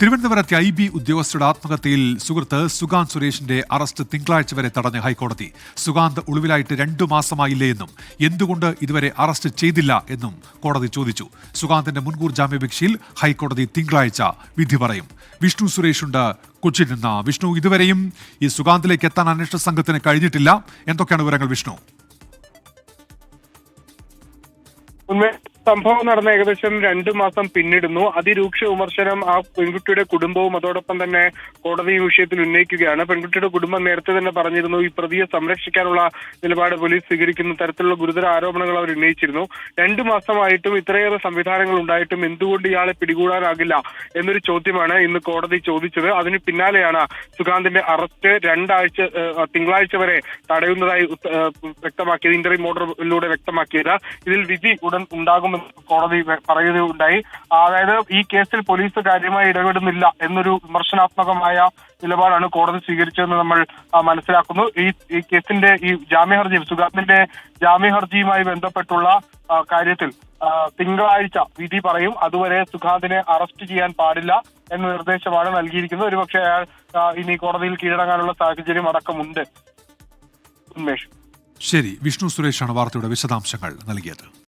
തിരുവനന്തപുരത്തെ I B ഉദ്യോഗസ്ഥരുടെ ആത്മഹത്യയിൽ സുഹൃത്ത് സുഗാന്ത് സുരേഷിന്റെ അറസ്റ്റ് തിങ്കളാഴ്ച വരെ തടഞ്ഞ ഹൈക്കോടതി. സുഗാന്ത് ഒളിവിലായിട്ട് രണ്ടു മാസമായില്ലേ എന്നും എന്തുകൊണ്ട് ഇതുവരെ അറസ്റ്റ് ചെയ്തില്ല എന്നും കോടതി ചോദിച്ചു. സുഗാന്തിന്റെ മുൻകൂർ ജാമ്യാപേക്ഷയിൽ ഹൈക്കോടതി തിങ്കളാഴ്ച വിധി പറയും. വിഷ്ണു സുരേഷുണ്ട് കൊച്ചിയിൽ നിന്ന്. വിഷ്ണു ഇതുവരെയും ഈ സുഗാന്തിലേക്ക് എത്താൻ അന്വേഷണ സംഘത്തിന് കഴിഞ്ഞിട്ടില്ല. എന്തൊക്കെയാണ് വിവരങ്ങൾ വിഷ്ണു? സംഭവം നടന്ന ഏകദേശം രണ്ടു മാസം പിന്നിടുന്നു. അതിരൂക്ഷ വിമർശനം ആ പെൺകുട്ടിയുടെ കുടുംബവും അതോടൊപ്പം തന്നെ കോടതി വിഷയത്തിൽ ഉന്നയിക്കുകയാണ്. പെൺകുട്ടിയുടെ കുടുംബം നേരത്തെ തന്നെ പറഞ്ഞിരുന്നു ഈ പ്രതിയെ സംരക്ഷിക്കാനുള്ള നിലപാട് പോലീസ് സ്വീകരിക്കുന്ന തരത്തിലുള്ള ഗുരുതര ആരോപണങ്ങൾ അവർ ഉന്നയിച്ചിരുന്നു. രണ്ടു മാസമായിട്ടും ഇത്രയേറെ സംവിധാനങ്ങൾ ഉണ്ടായിട്ടും എന്തുകൊണ്ട് ഇയാളെ പിടികൂടാനാകില്ല എന്നൊരു ചോദ്യമാണ് ഇന്ന് കോടതി ചോദിച്ചത്. അതിന് പിന്നാലെയാണ് സുഗാന്തിന്റെ അറസ്റ്റ് രണ്ടാഴ്ച തിങ്കളാഴ്ച വരെ തടയുന്നതായി വ്യക്തമാക്കിയത് ഇന്റർവ്യൂ മോഡലിലൂടെ വ്യക്തമാക്കിയത്. ഇതിൽ വിധി ഉടൻ ഉണ്ടാകുമെന്ന് കോടതി വെ- പറയുകയുണ്ടായി അതായത് ഈ കേസിൽ പോലീസ് കാര്യമായി ഇടപെടുന്നില്ല എന്നൊരു വിമർശനാത്മകമായ നിലപാടാണ് കോടതി സ്വീകരിച്ചതെന്ന് നമ്മൾ മനസ്സിലാക്കുന്നു. ഈ ഈ കേസിന്റെ ഈ ജാമ്യ ഹർജി സുഗാന്തിന്റെ ജാമ്യ ഹർജിയുമായി ബന്ധപ്പെട്ടുള്ള കാര്യത്തിൽ തിങ്കളാഴ്ച വിധി പറയും. അതുവരെ സുഖാന്തിനെ അറസ്റ്റ് ചെയ്യാൻ പാടില്ല എന്ന നിർദ്ദേശമാണ് നൽകിയിരിക്കുന്നത്. ഒരുപക്ഷെ അയാൾ ഇനി കോടതിയിൽ കീഴടങ്ങാനുള്ള സാഹചര്യം അടക്കമുണ്ട്. ഉന്മേഷ്. ശരി വിഷ്ണു സുരേഷാണ് വാർത്തയുടെ വിശദാംശങ്ങൾ നൽകിയത്.